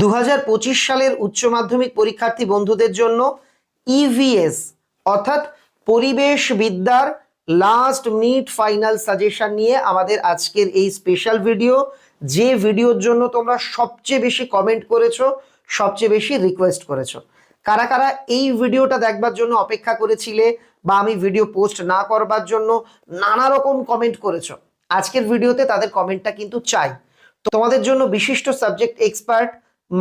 দু হাজার পঁচিশ সালের উচ্চ মাধ্যমিক পরীক্ষার্থী বন্ধুদের জন্য ইভিএস অর্থাৎ পরিবেশ বিদ্যার লাস্ট মিনিট ফাইনাল সাজেশন নিয়ে আমাদের আজকের এই স্পেশাল ভিডিও যে ভিডিওর জন্য তোমরা সবচেয়ে বেশি কমেন্ট করেছ, সবচেয়ে বেশি রিকোয়েস্ট করেছ। কারা কারা এই ভিডিওটা দেখবার জন্য অপেক্ষা করেছিলে বা আমি ভিডিও পোস্ট না করবার জন্য নানা রকম কমেন্ট করেছ, আজকের ভিডিওতে তাদের কমেন্টটা কিন্তু চাই। তোমাদের জন্য বিশিষ্ট সাবজেক্ট এক্সপার্ট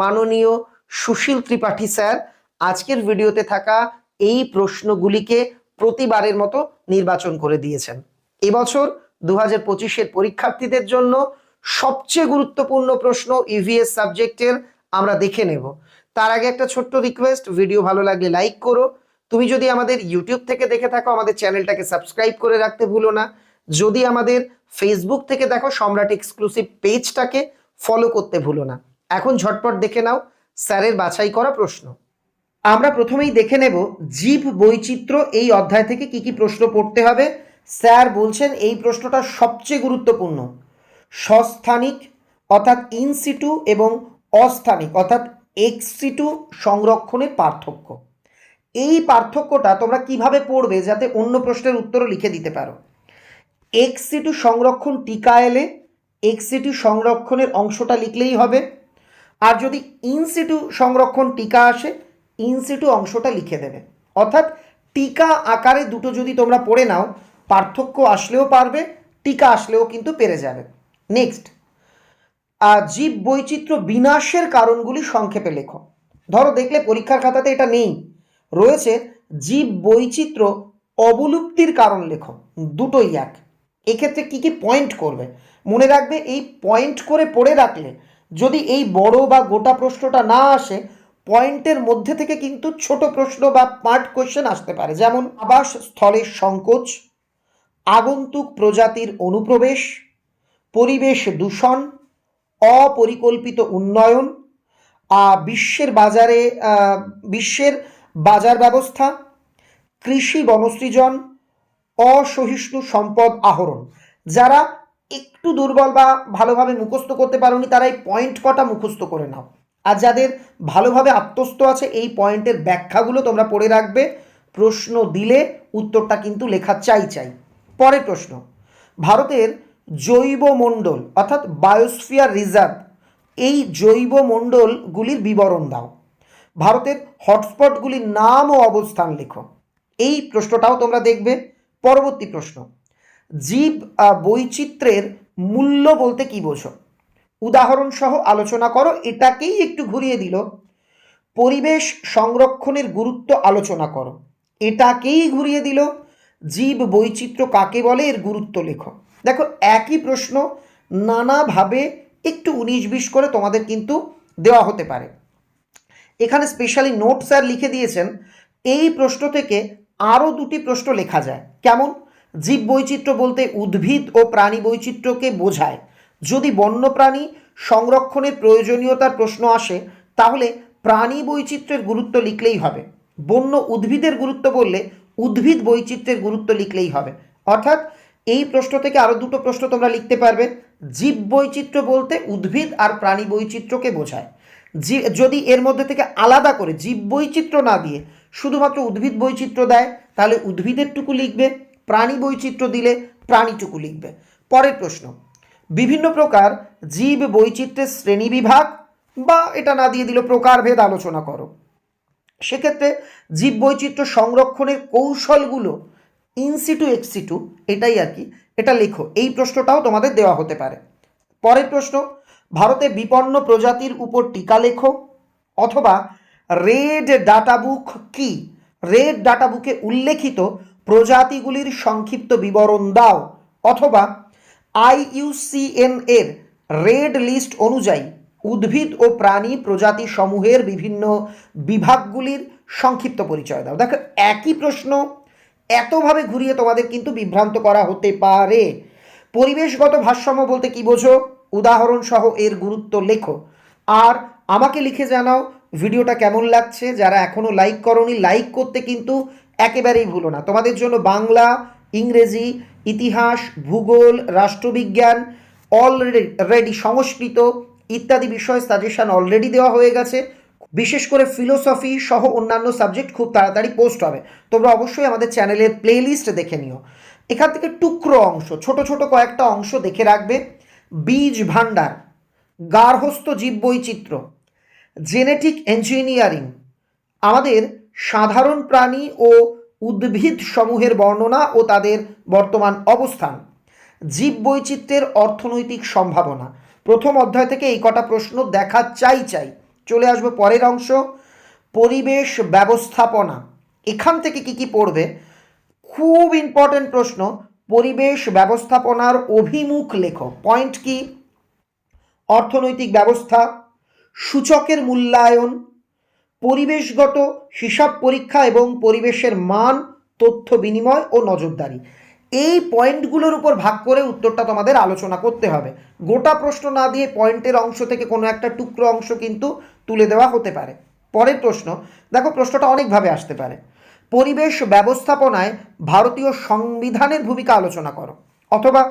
মাননীয় সুশীল ত্রিপাঠী স্যার, আজকের ভিডিওতে থাকা এই প্রশ্নগুলিকে প্রতিবারের মতো নির্বাচন করে দিয়েছেন। এবছর দু হাজার পঁচিশের পরীক্ষার্থীদের জন্য সবচেয়ে গুরুত্বপূর্ণ প্রশ্ন ইভিএস সাবজেক্টের আমরা দেখে নেব। তার আগে একটা ছোট্ট রিকোয়েস্ট, ভিডিও ভালো লাগলে লাইক করো। তুমি যদি আমাদের ইউটিউব থেকে দেখে থাকো, আমাদের চ্যানেলটাকে সাবস্ক্রাইব করে রাখতে ভুলো না। যদি আমাদের ফেসবুক থেকে দেখো, সম্রাট এক্সক্লুসিভ পেজটাকে ফলো করতে ভুলো না। এখন ঝটপট দেখে নাও, স্যারের বাছাই করা প্রশ্ন। আমরা প্রথমেই দেখে নেব জীব বৈচিত্র্য এই অধ্যায় থেকে কি কি প্রশ্ন পড়তে হবে। স্যার বলছেন এই প্রশ্নটা সবচেয়ে গুরুত্বপূর্ণ। সস্থানিক, অর্থাৎ ইনসিটু এবং অস্থানিক, অর্থাৎ এক্সিটু সংরক্ষণের পার্থক্য। এই পার্থক্যটা তোমরা কীভাবে পড়বে যাতে অন্য প্রশ্নের উত্তরও লিখে দিতে পারো। এক্সিটু সংরক্ষণ টিকা এলে এক্সিটু সংরক্ষণের অংশটা লিখলেই হবে। আর যদি ইনসিটু সংরক্ষণ টিকা আসে ইনসিটু অংশটা লিখে দেবে। অর্থাৎ টিকা আকারে দুটো যদি তোমরা পড়ে নাও, পার্থক্য আসলেও পারবে, টিকা আসলেও কিন্তু পেরে যাবে। নেক্সট জীব বৈচিত্র্য বিনাশের কারণগুলি সংক্ষেপে লেখো। ধরো, দেখলে পরীক্ষার খাতাতে এটা নেই। রয়েছে জীব বৈচিত্র্য অবলুপ্তির কারণ লেখো, দুটোই এক। এক্ষেত্রে কি কি পয়েন্ট করবে? মনে রাখবে, এই পয়েন্ট করে পড়ে রাখলে যদি এই বড় বা গোটা প্রশ্নটা না আসে, পয়েন্টের মধ্যে থেকে কিন্তু ছোট প্রশ্ন বা পার্ট কোয়েশ্চেন আসতে পারে। যেমন, আবাস স্থলের সংকোচ, আগন্তুক প্রজাতির অনুপ্রবেশ, পরিবেশ দূষণ, অপরিকল্পিত উন্নয়ন বিশ্বের বাজারে বিশ্বের বাজার ব্যবস্থা, কৃষি বনসৃজন, অসহিষ্ণু সম্পদ আহরণ। যারা একটু দুর্বল বা ভালোভাবে মুখস্থ করতে পারোনি, তারা এই পয়েন্ট কটা মুখস্থ করে নাও। আর যাদের ভালোভাবে আত্মস্থ আছে, এই পয়েন্টের ব্যাখ্যাগুলো তোমরা পড়ে রাখবে। প্রশ্ন দিলে উত্তরটা কিন্তু লেখা চাই চাই। পরের প্রশ্ন, ভারতের জৈব মণ্ডল অর্থাৎ বায়োস্ফিয়ার রিজার্ভ এই জৈব মণ্ডলগুলির বিবরণ দাও। ভারতের হটস্পটগুলির নাম ও অবস্থান লেখো। এই প্রশ্নটাও তোমরা দেখবে। পরবর্তী প্রশ্ন জীব বৈচিত্র্যের মূল্য বলতে কি বোঝো? উদাহরণ সহ আলোচনা করো, এটাকেই একটু ঘুরিয়ে দিল। পরিবেশ সংরক্ষণের গুরুত্ব আলোচনা করো, এটাকেই ঘুরিয়ে দিল। জীব বৈচিত্র্য কাকে বলে? এর গুরুত্ব লেখো। দেখো, একই প্রশ্ন নানাভাবে একটু উনিশ বিশ করে তোমাদের কিন্তু দেওয়া হতে পারে। এখানে স্পেশালি নোট স্যার লিখে দিয়েছেন, এই প্রশ্ন থেকে আরও দুটি প্রশ্ন লেখা যায়। কেমন? জীব বৈচিত্র্য বলতে উদ্ভিদ ও প্রাণী বৈচিত্র্যকে বোঝায়। যদি বন্যপ্রাণী সংরক্ষণের প্রয়োজনীয়তার প্রশ্ন আসে, তাহলে প্রাণী বৈচিত্র্যের গুরুত্ব লিখলেই হবে। বন্য উদ্ভিদের গুরুত্ব বললে উদ্ভিদ বৈচিত্র্যের গুরুত্ব লিখলেই হবে। অর্থাৎ এই প্রশ্ন থেকে আরও দুটো প্রশ্ন তোমরা লিখতে পারবে। জীব বৈচিত্র্য বলতে উদ্ভিদ আর প্রাণী বৈচিত্র্যকে বোঝায় যদি এর মধ্যে থেকে আলাদা করে জীব বৈচিত্র্য না দিয়ে শুধুমাত্র উদ্ভিদ বৈচিত্র্য দেয়, তাহলে উদ্ভিদেরটুকু লিখবে। প্রাণী বৈচিত্র্য দিলে প্রাণীটুকু লিখবে। পরের প্রশ্ন, বিভিন্ন প্রকার জীব বৈচিত্র্যের শ্রেণীবিভাগ বা এটা না দিয়ে দিল প্রকারভেদ আলোচনা করো। সেক্ষেত্রে জীব বৈচিত্র্য সংরক্ষণের কৌশলগুলো ইনসিটু এক্সিটু এটাই আর কি। এটা লেখো, এই প্রশ্নটাও তোমাদের দেওয়া হতে পারে। পরের প্রশ্ন, ভারতে বিপন্ন প্রজাতির উপর টিকা লেখো অথবা রেড ডাটা বুক কি? রেড ডাটা বুকে উল্লেখিত প্রজাতিগুলির সংক্ষিপ্ত বিবরণ দাও অথবা আইইউসিএন এর রেড লিস্ট অনুযায়ী উদ্ভিদ ও প্রাণী প্রজাতি সমূহের বিভিন্ন বিভাগগুলির সংক্ষিপ্ত পরিচয় দাও। দেখো, একই প্রশ্ন, এতভাবে ঘুরিয়ে তোমাদের কিন্তু বিভ্রান্ত করা হতে পারে। পরিবেশগত ভারসাম্য বলতে কি বোঝো? উদাহরণ সহ এর গুরুত্ব লেখো। আর আমাকে লিখে জানাও ভিডিওটা কেমন লাগছে, যারা এখনও লাইক করনি লাইক করতে কিন্তু একেবারেই ভুলো না। তোমাদের জন্য বাংলা, ইংরেজি, ইতিহাস, ভূগোল, রাষ্ট্রবিজ্ঞান অলরেডি সংস্কৃত ইত্যাদি বিষয়ে সাজেশান অলরেডি দেওয়া হয়ে গেছে। বিশেষ করে ফিলোসফি সহ অন্যান্য সাবজেক্ট খুব তাড়াতাড়ি পোস্ট হবে। তোমরা অবশ্যই আমাদের চ্যানেলের প্লেলিস্ট দেখে নিও। এখান থেকে টুকরো অংশ, ছোট ছোট কয়েকটা অংশ দেখে রাখবে। বীজ ভাণ্ডার গার্হস্থ জীববৈচিত্র্য জেনেটিক ইঞ্জিনিয়ারিং আমাদের সাধারণ প্রাণী ও উদ্ভিদ সমূহের বর্ণনা ও তাদের বর্তমান অবস্থান। জীববৈচিত্র্যের অর্থনৈতিক সম্ভাবনা। প্রথম অধ্যায় থেকে এই কটা প্রশ্ন দেখা চাই চাই। চলে আসব পরের অংশ। পরিবেশ ব্যবস্থাপনা। এখান থেকে কি কি পড়বে? খুব ইম্পর্টেন্ট প্রশ্ন। পরিবেশ ব্যবস্থাপনার অভিমুখ লেখো পয়েন্ট কি? অর্থনৈতিক ব্যবস্থা। সূচকের মূল্যায়ন। পরিবেশগত হিসাব পরীক্ষা এবং পরিবেশের মান, তথ্য বিনিময় ও নজরদারি। এই পয়েন্টগুলোর উপর ভাগ করে উত্তরটা তোমাদের আলোচনা করতে হবে। গোটা প্রশ্ন না দিয়ে পয়েন্টের অংশ থেকে কোনো একটা টুকরো অংশ কিন্তু তুলে দেওয়া হতে পারে। পরের প্রশ্ন, দেখো প্রশ্নটা অনেকভাবে আসতে পারে। পরিবেশ ব্যবস্থাপনায় ভারতীয় সংবিধানের ভূমিকা আলোচনা করো। অথবা,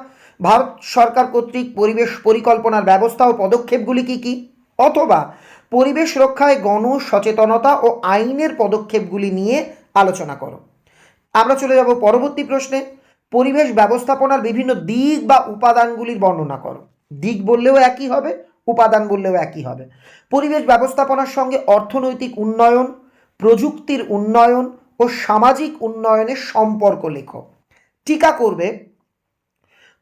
ভারত সরকার কর্তৃক পরিবেশ পরিকল্পনার ব্যবস্থা ও পদক্ষেপগুলি কী কী? অথবা পরিবেশ রক্ষায় গণ সচেতনতা ও আইনের পদক্ষেপগুলি নিয়ে আলোচনা করো। আমরা চলে যাব পরবর্তী প্রশ্নে। পরিবেশ ব্যবস্থাপনার বিভিন্ন দিক বা উপাদানগুলির বর্ণনা করো। দিক বললেও একই হবে, উপাদান বললেও একই হবে। পরিবেশ ব্যবস্থাপনার সঙ্গে অর্থনৈতিক উন্নয়ন, প্রযুক্তির উন্নয়ন ও সামাজিক উন্নয়নের সম্পর্ক লেখো। টিকা করবে,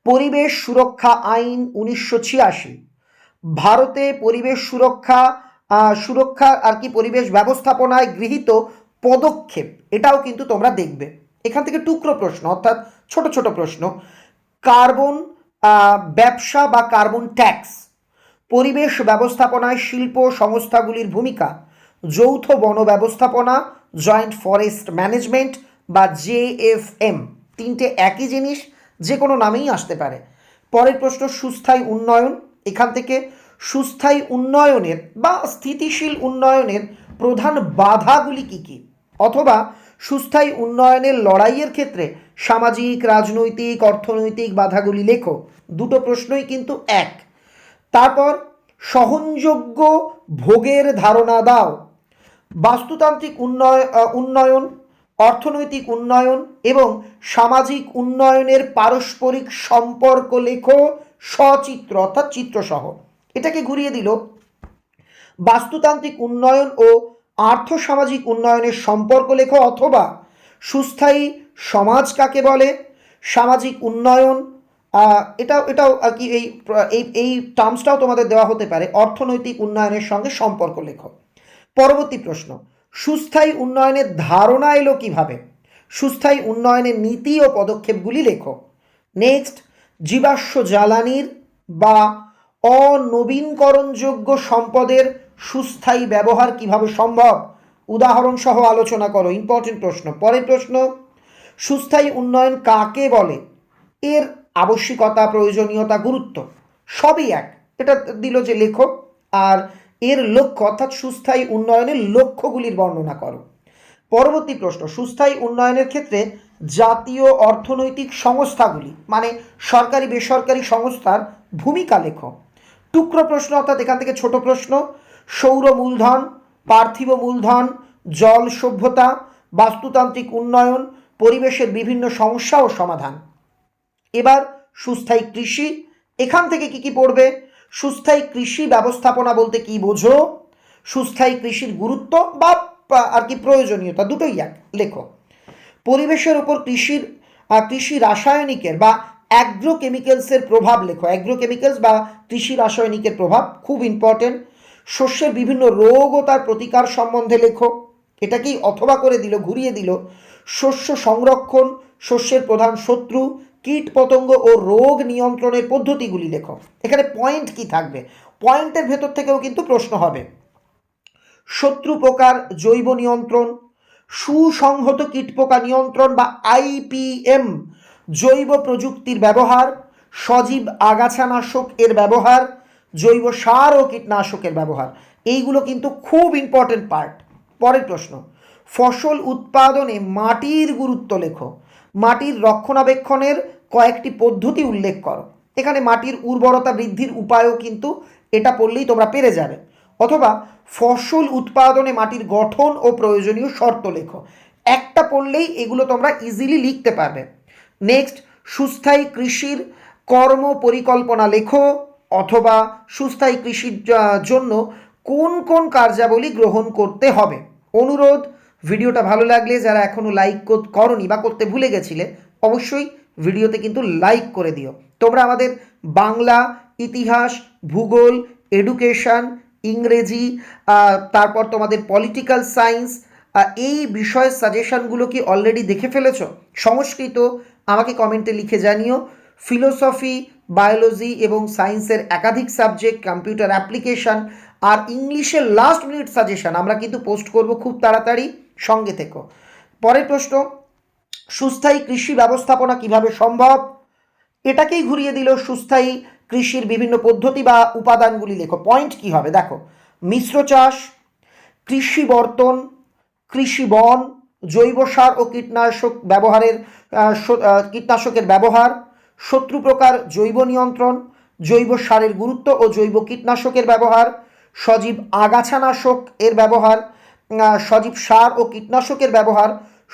পরিবেশ সুরক্ষা আইন উনিশশো ছিয়াশি। ভারতে পরিবেশ সুরক্ষা সুরক্ষা আর কি পরিবেশ ব্যবস্থাপনায় গৃহীত পদক্ষেপ, এটাও কিন্তু তোমরা দেখবে। এখান থেকে টুকরো প্রশ্ন, অর্থাৎ ছোট ছোট প্রশ্ন। কার্বন ব্যবসা বা কার্বন ট্যাক্স, পরিবেশ ব্যবস্থাপনায় শিল্প সংস্থাগুলির ভূমিকা, যৌথ বন ব্যবস্থাপনা, জয়েন্ট ফরেস্ট ম্যানেজমেন্ট বা জেএফএম তিনটে একই জিনিস যে কোনো নামেই আসতে পারে। পরের প্রশ্ন, সুস্থায়ী উন্নয়ন, এখান থেকে সুস্থায়ী উন্নয়নের বা স্থিতিশীল উন্নয়নের প্রধান বাধাগুলি কী কী? অথবা সুস্থায়ী উন্নয়নের লড়াইয়ের ক্ষেত্রে সামাজিক, রাজনৈতিক, অর্থনৈতিক বাধাগুলি লেখো। দুটো প্রশ্নই কিন্তু এক। তারপর, সহনযোগ্য ভোগের ধারণা দাও। বাস্তুতান্ত্রিক উন্নয়ন উন্নয়ন, অর্থনৈতিক উন্নয়ন এবং সামাজিক উন্নয়নের পারস্পরিক সম্পর্ক লেখো সচিত্র অর্থাৎ চিত্রসহ। এটাকে ঘুরিয়ে দিল। বাস্তুতান্ত্রিক উন্নয়ন ও আর্থসামাজিক উন্নয়নের সম্পর্ক লেখো অথবা সুস্থায়ী সমাজ কাকে বলে? সামাজিক উন্নয়ন এটাও এটাও আর কি এই এই টার্মসটাও তোমাদের দেওয়া হতে পারে। অর্থনৈতিক উন্নয়নের সঙ্গে সম্পর্ক লেখো। পরবর্তী প্রশ্ন, সুস্থায়ী উন্নয়নের ধারণা এলো কীভাবে? সুস্থায়ী উন্নয়নের নীতি ও পদক্ষেপগুলি লেখো। নেক্সট জীবাশ্ম জ্বালানির বা অনবীনকরণযোগ্য সম্পদের সুস্থায়ী ব্যবহার কীভাবে সম্ভব? উদাহরণ সহ আলোচনা করো ইম্পর্টেন্ট প্রশ্ন। পরের প্রশ্ন, সুস্থায়ী উন্নয়ন কাকে বলে? এর আবশ্যিকতা, প্রয়োজনীয়তা, গুরুত্ব সবই এক। এটা দিল যে লেখক আর এর লক্ষ্য, অর্থাৎ সুস্থায়ী উন্নয়নের লক্ষ্যগুলির বর্ণনা করো। পরবর্তী প্রশ্ন, সুস্থায়ী উন্নয়নের ক্ষেত্রে জাতীয় অর্থনৈতিক সংস্থাগুলি মানে সরকারি বেসরকারি সংস্থার ভূমিকা লেখো। টুকরো প্রশ্ন, অর্থাৎ এখান থেকে ছোট প্রশ্ন, সৌর মূলধন, পার্থিব মূলধন, জল সভ্যতা, বাস্তুতান্ত্রিক উন্নয়ন, পরিবেশের বিভিন্ন সমস্যা ও সমাধান। এবার সুস্থায়ী কৃষি, এখান থেকে কি কি পড়বে? সুস্থায়ী কৃষি ব্যবস্থাপনা বলতে কি বোঝো? সুস্থায়ী কৃষির গুরুত্ব বা আর কি প্রয়োজনীয়তা, দুটোই এক, লেখো। পরিবেশের উপর কৃষির কৃষি রাসায়নিকের বা অ্যাগ্রোকেমিক্যালসের প্রভাব লেখো। অ্যাগ্রোকেমিক্যালস বা কৃষি রাসায়নিকের প্রভাব খুব ইম্পর্টেন্ট শস্যের বিভিন্ন রোগ ও তার প্রতিকার সম্বন্ধে লেখো। এটাকেই অথবা করে দিল, ঘুরিয়ে দিল। শস্য সংরক্ষণ, শস্যের প্রধান শত্রু, কীট পতঙ্গ ও রোগ নিয়ন্ত্রণের পদ্ধতিগুলি লেখো। এখানে পয়েন্ট কি থাকবে? পয়েন্টের ভেতর থেকেও কিন্তু প্রশ্ন হবে। শত্রু প্রকার জৈব নিয়ন্ত্রণ, সুসংহত কীটপোকা নিয়ন্ত্রণ বা আইপিএম জৈব প্রযুক্তির ব্যবহার, সজীব আগাছানাশক এর ব্যবহার, জৈব সার ও কীটনাশকের ব্যবহার। এইগুলো কিন্তু খুব ইম্পর্টেন্ট পার্ট পরের প্রশ্ন, ফসল উৎপাদনে মাটির গুরুত্ব লেখো। মাটির রক্ষণাবেক্ষণের কয়েকটি পদ্ধতি উল্লেখ করো। এখানে মাটির উর্বরতা বৃদ্ধির উপায়ও কিন্তু এটা পড়লেই তোমরা পেরে যাবে। অথবা, ফসল উৎপাদনে মাটির গঠন ও প্রয়োজনীয় শর্ত লেখো। একটা পড়লেই এগুলো তোমরা ইজিলি লিখতে পারবে। নেক্সট সুস্থায়ী কৃষির কর্ম পরিকল্পনা লেখো অথবা সুস্থায়ী কৃষির জন্য কোন কোন কার্যাবলী গ্রহণ করতে হবে? অনুরোধ, ভিডিওটা ভালো লাগলে যারা এখনও লাইক করনি বা করতে ভুলে গেছিলে, অবশ্যই ভিডিওতে কিন্তু লাইক করে দিও। তোমরা আমাদের বাংলা, ইতিহাস, ভূগোল এডুকেশন ইংরেজি তারপর তোমাদের পলিটিক্যাল সায়েন্স এই বিষয়ের সাজেশনগুলো কি অলরেডি দেখে ফেলেছ? সংস্কৃত আমাকে কমেন্টে লিখে জানিও। ফিলোসফি, বায়োলজি এবং সায়েন্সের একাধিক সাবজেক্ট, কম্পিউটার অ্যাপ্লিকেশন আর ইংলিশের লাস্ট মিনিট সাজেশন আমরা কিন্তু পোস্ট করব খুব তাড়াতাড়ি। সঙ্গে থেকো। পরের প্রশ্ন, সুস্থায়ী কৃষি ব্যবস্থাপনা কীভাবে সম্ভব? এটাকেই ঘুরিয়ে দিল সুস্থায়ী কৃষির বিভিন্ন পদ্ধতি বা উপাদানগুলি লেখো। পয়েন্ট কি হবে? দেখো, মিশ্র চাষ, কৃষি বর্তন, কৃষি বন জৈব সার ও কীটনাশক ব্যবহারের কীটনাশকের ব্যবহার, শত্রু প্রকার জৈব নিয়ন্ত্রণ, জৈব সারের গুরুত্ব ও জৈব কীটনাশকের ব্যবহার, সজীব আগাছানাশক এর ব্যবহার সজীব সার ও কীটনাশকের ব্যবহার,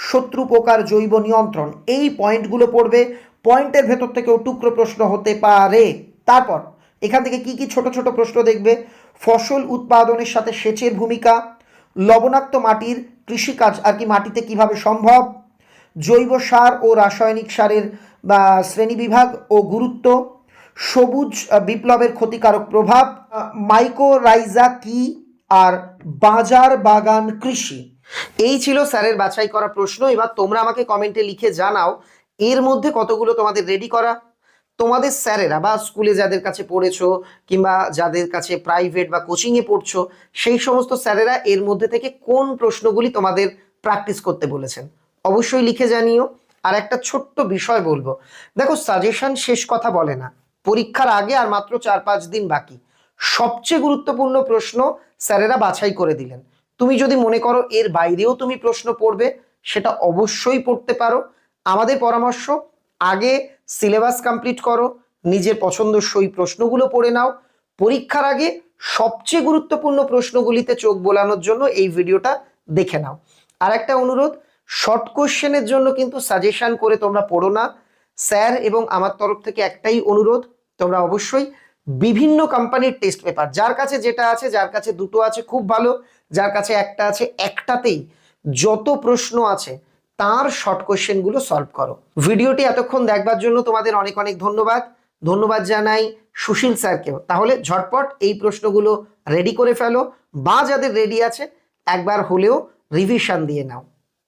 শত্রু প্রকার জৈব নিয়ন্ত্রণ। এই পয়েন্টগুলো পড়বে, পয়েন্টের ভেতর থেকেও টুকরো প্রশ্ন হতে পারে। তারপর, এখান থেকে কি কি ছোট ছোট প্রশ্ন দেখবে? ফসল উৎপাদনের সাথে সেচের ভূমিকা, লবণাক্ত মাটির কৃষিকাজ আর কি মাটিতে কীভাবে সম্ভব? জৈব সার ও রাসায়নিক সারের, বা শ্রেণীবিভাগ ও গুরুত্ব। সবুজ বিপ্লবের ক্ষতিকারক প্রভাব। মাইকোরাইজা কি আর বাজার বাগান কৃষি? এই ছিল স্যারের বাছাই করা প্রশ্ন। এবার তোমরা আমাকে কমেন্টে লিখে জানাও, এর মধ্যে কতগুলো তোমাদের রেডি করা? তোমাদের স্যারেরা বা স্কুলে যাদের কাছে পড়েছো কিংবা যাদের কাছে প্রাইভেট বা কোচিংয়ে পড়ছো, সেই সমস্ত স্যারেরা এর মধ্যে থেকে কোন প্রশ্নগুলি তোমাদের প্র্যাকটিস করতে বলেছেন? অবশ্যই লিখে জানিও। আর একটা ছোট্ট বিষয় বলব। দেখো সাজেশন শেষ কথা বলে না। পরীক্ষার আগে আর মাত্র চার পাঁচ দিন বাকি। সবচেয়ে গুরুত্বপূর্ণ প্রশ্ন স্যারেরা বাছাই করে দিলেন। তুমি যদি মনে করো এর বাইরেও তুমি প্রশ্ন পড়বে, সেটা অবশ্যই পড়তে পারো। আমাদের পরামর্শ, আগে সিলেবাস কমপ্লিট করো, নিজের পছন্দসই প্রশ্নগুলো পড়ে নাও। পরীক্ষার আগে সবচেয়ে গুরুত্বপূর্ণ প্রশ্নগুলিতে চোখ বোলানোর জন্য এই ভিডিওটা দেখে নাও। আর একটা অনুরোধ শর্ট কোশ্চেনের জন্য কিন্তু সাজেশন করে তোমরা পড়ো না। স্যার এবং আমার তরফ থেকে একটাই অনুরোধ, তোমরা অবশ্যই বিভিন্ন কোম্পানির টেস্ট পেপার যার কাছে যেটা আছে, যার কাছে দুটো আছে খুব ভালো, যার কাছে একটা আছে একটাতেই যত প্রশ্ন আছে তার শর্ট কোশ্চেনগুলো সলভ করো। ভিডিওটি এতক্ষণ দেখবার জন্য তোমাদের অনেক অনেক ধন্যবাদ। ধন্যবাদ জানাই সুশীল স্যারকেও। তাহলে ঝটপট এই প্রশ্নগুলো রেডি করে ফেলো। বা যাদের রেডি আছে, একবার হলেও রিভিশন দিয়ে নাও।